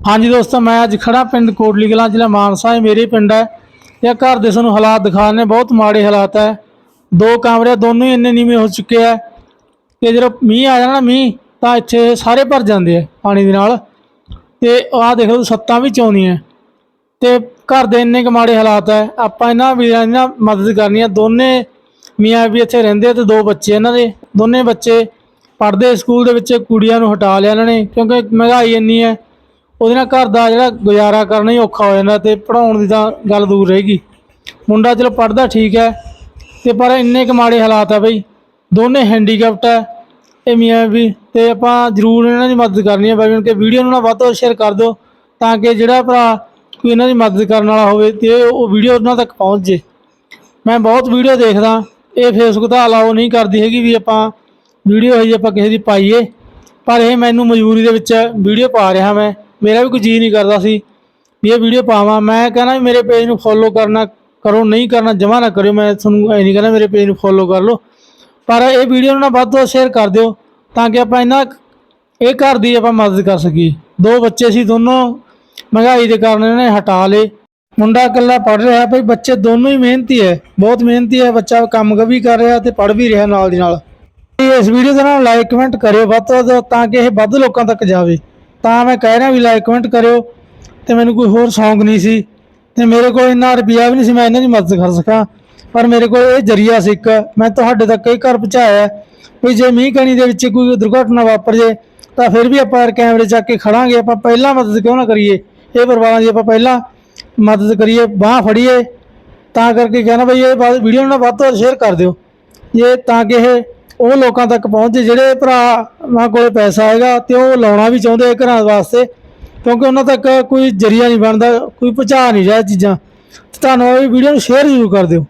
ਹਾਂਜੀ ਦੋਸਤੋ, ਮੈਂ ਅੱਜ ਖੜਾ ਪਿੰਡ ਕੋਟਲੀ ਕਲਾਂ, ਜ਼ਿਲ੍ਹਾ ਮਾਨਸਾ ਹੈ ਮੇਰੇ ਪਿੰਡ ਹੈ। ਇਹ ਘਰ ਦੇ ਸਾਨੂੰ ਹਾਲਾਤ ਦਿਖਾਣੇ ਬਹੁਤ ਮਾੜੇ ਹਾਲਾਤ ਹੈ। ਦੋ ਕਮਰੇ, ਦੋਨੋਂ ਹੀ ਇੰਨੇ ਨੀਵੇਂ ਹੋ ਚੁੱਕੇ ਆ ਕਿ ਜਦੋਂ ਮੀਂਹ ਆ ਜਾਣਾ ਮੀਂਹ, ਤਾਂ ਇੱਥੇ ਸਾਰੇ ਭਰ ਜਾਂਦੇ ਆ ਪਾਣੀ ਦੇ ਨਾਲ। ਤੇ ਆਹ ਦੇਖ ਲਓ, ਸੱਤਾਂ ਵੀ ਚੌਂਦੀਆਂ ਤੇ ਘਰ ਦੇ ਇੰਨੇ ਕੁ ਮਾੜੇ ਹਾਲਾਤ ਹੈ। ਆਪਾਂ ਇਹਨਾਂ ਵੀਰਾਂ ਦੀ ਨਾ ਮਦਦ ਕਰਨੀ ਹੈ। ਦੋਨੇ ਮੀਆਂ ਵੀ ਇੱਥੇ ਰਹਿੰਦੇ ਆ ਤੇ ਦੋ ਬੱਚੇ ਇਹਨਾਂ ਦੇ। ਦੋਨੇ ਬੱਚੇ ਪੜ੍ਹਦੇ ਸਕੂਲ ਦੇ ਵਿੱਚ, ਕੁੜੀਆਂ ਨੂੰ ਹਟਾ ਲਿਆ ਇਹਨਾਂ ਨੇ, ਕਿਉਂਕਿ ਮਹਿੰਗਾਈ ਇੰਨੀ ਹੈ। ਉਹਦੇ ਨਾਲ ਘਰ ਦਾ ਜਿਹੜਾ ਗੁਜ਼ਾਰਾ ਕਰਨਾ ਹੀ ਔਖਾ ਹੋ ਜਾਂਦਾ ਤੇ ਪੜਾਉਣ ਦੀ ਤਾਂ ਗੱਲ ਦੂਰ ਰਹੇਗੀ। ਮੁੰਡਾ ਚਲੋ ਪੜਦਾ ਠੀਕ ਹੈ ਤੇ ਪਰ ਇੰਨੇ ਕੁ ਮਾੜੇ ਹਾਲਾਤ ਆ ਬਈ। ਦੋਨੇ ਹੈਂਡੀਕੈਪਟ ਹੈ ਇਹ ਮੀਆਂ ਵੀ ਤੇ ਆਪਾਂ ਜ਼ਰੂਰ ਇਹਨਾਂ ਦੀ ਮਦਦ ਕਰਨੀ ਹੈ ਬਾਈ ਬਣ ਕੇ ਵੀਡੀਓ ਨੂੰ ਨਾ ਵੱਧ ਤੋਂ ਵੱਧ ਸ਼ੇਅਰ ਕਰ ਦਿਓ ਤਾਂ ਕਿ ਜਿਹੜਾ ਭਰਾ ਕੋਈ ਇਹਨਾਂ ਦੀ ਮਦਦ ਕਰਨ ਵਾਲਾ ਹੋਵੇ ਤੇ ਉਹ ਵੀਡੀਓ ਉਹਨਾਂ ਤੱਕ ਪਹੁੰਚ ਜੇ। ਮੈਂ ਬਹੁਤ ਵੀਡੀਓ ਦੇਖਦਾ, ਇਹ ਫੇਸਬੁੱਕ ਤਾਂ ਅਲਾਉ ਨਹੀਂ ਕਰਦੀ ਹੈਗੀ ਵੀ ਆਪਾਂ ਵੀਡੀਓ ਹੈ ਜੀ ਆਪਾਂ ਕਿਸੇ ਦੀ ਪਾਈਏ, ਪਰ ਇਹ ਮੈਨੂੰ ਮਜਬੂਰੀ ਦੇ ਵਿੱਚ ਵੀਡੀਓ ਪਾ ਰਿਹਾ ਮੈਂ। ਮੇਰਾ ਵੀ ਕੋਈ ਜੀ ਨਹੀਂ ਕਰਦਾ ਸੀ ਵੀ ਇਹ ਵੀਡੀਓ ਪਾਵਾਂ। ਮੈਂ ਕਹਿੰਦਾ ਵੀ ਮੇਰੇ ਪੇਜ ਨੂੰ ਫੋਲੋ ਕਰਨਾ, ਕਰੋ, ਨਹੀਂ ਕਰਨਾ, ਜਮਾ ਨਾ ਕਰਿਓ। ਮੈਂ ਤੁਹਾਨੂੰ ਇਹ ਨਹੀਂ ਕਹਿੰਦਾ ਮੇਰੇ ਪੇਜ ਨੂੰ ਫੋਲੋ ਕਰ ਲਓ। ਪਰ ਇਹ ਵੀਡੀਓ ਨੂੰ ਨਾ ਵੱਧ ਤੋਂ ਵੱਧ ਸ਼ੇਅਰ ਕਰ ਦਿਓ ਤਾਂ ਕਿ ਆਪਾਂ ਇਹਨਾਂ ਇਹ ਘਰ ਦੀ ਆਪਾਂ ਮਦਦ ਕਰ ਸਕੀਏ। ਦੋ ਬੱਚੇ ਸੀ ਦੋਨੋਂ, ਮਹਿੰਗਾਈ ਦੇ ਕਾਰਨ ਇਹਨਾਂ ਨੇ ਹਟਾ ਲਏ। ਮੁੰਡਾ ਇਕੱਲਾ ਪੜ ਰਿਹਾ, ਭਾਈ ਬੱਚੇ ਦੋਨੋਂ ਹੀ ਮਿਹਨਤੀ ਹੈ ਬਹੁਤ ਮਿਹਨਤੀ ਹੈ ਬੱਚਾ ਕੰਮ ਵੀ ਕਰ ਰਿਹਾ ਤੇ ਪੜ ਵੀ ਰਿਹਾ ਨਾਲ ਦੀ ਨਾਲ। ਇਸ ਵੀਡੀਓ ਦੇ ਨਾਲ ਲਾਈਕ ਕਮੈਂਟ ਕਰਿਓ ਵੱਧ ਤੋਂ ਵੱਧ ਤਾਂ ਕਿ ਇਹ ਵੱਧ ਲੋਕਾਂ ਤੱਕ ਜਾਵੇ। ਤਾਂ ਮੈਂ ਕਹਿ ਰਿਹਾ ਵੀ ਲਾਈਕ ਕਮੈਂਟ ਕਰਿਓ ਤੇ ਮੈਨੂੰ ਕੋਈ ਹੋਰ ਸੌਂਗ ਨਹੀਂ ਸੀ ਤੇ ਮੇਰੇ ਕੋਲ ਇੰਨਾ ਰੁਪਿਆ ਵੀ ਨਹੀਂ ਸੀ, ਮੈਂ ਇਹਨਾਂ ਦੀ ਮਦਦ ਕਰ ਸਕਾਂ। ਪਰ ਮੇਰੇ ਕੋਲ ਇਹ ਜਰੀਆ ਸੀ ਇੱਕ, ਮੈਂ ਤੁਹਾਡੇ ਤੱਕ ਇਹ ਘਰ ਪਹੁੰਚਾਇਆ ਵੀ ਜੇ ਮੀਂਹ ਕਣੀ ਦੇ ਵਿੱਚ ਕੋਈ ਦੁਰਘਟਨਾ ਵਾਪਰ ਜੇ, ਤਾਂ ਫਿਰ ਵੀ ਆਪਾਂ ਕੈਮਰੇ ਚੱਕ ਕੇ ਖੜਾਂਗੇ, ਆਪਾਂ ਪਹਿਲਾਂ ਮਦਦ ਕਿਉਂ ਨਾ ਕਰੀਏ? ਇਹ ਪਰਿਵਾਰਾਂ ਦੀ ਆਪਾਂ ਪਹਿਲਾਂ ਮਦਦ ਕਰੀਏ, ਬਾਹ ਫੜੀਏ। ਤਾਂ ਕਰਕੇ ਕਹਿਣਾ ਬਈ ਇਹ ਵੀਡੀਓ ਨੂੰ ਵੱਧ ਤੋਂ ਵੱਧ ਸ਼ੇਅਰ ਕਰ ਦਿਓ। ਇਹ ਤਾਂ ਕਿ ਇਹ ਉਹ ਲੋਕਾਂ ਤੱਕ ਪਹੁੰਚੇ ਜਿਹੜੇ ਭਰਾ ਮਾਂ ਕੋਲੇ ਪੈਸਾ ਹੈਗਾ ਤੇ ਉਹ ਲਾਉਣਾ ਵੀ ਚਾਹੁੰਦੇ ਘਰਾਂ ਵਾਸਤੇ, ਕਿਉਂਕਿ ਉਹਨਾਂ ਤੱਕ ਕੋਈ ਜਰੀਆ ਨਹੀਂ ਬਣਦਾ, ਕੋਈ ਪਹੁੰਚਾ ਨਹੀਂ ਰਿਹਾ ਚੀਜ਼ਾਂ। ਤੁਹਾਨੂੰ ਇਹ ਵੀਡੀਓ ਨੂੰ ਸ਼ੇਅਰ ਜ਼ਰੂਰ ਕਰ ਦਿਓ।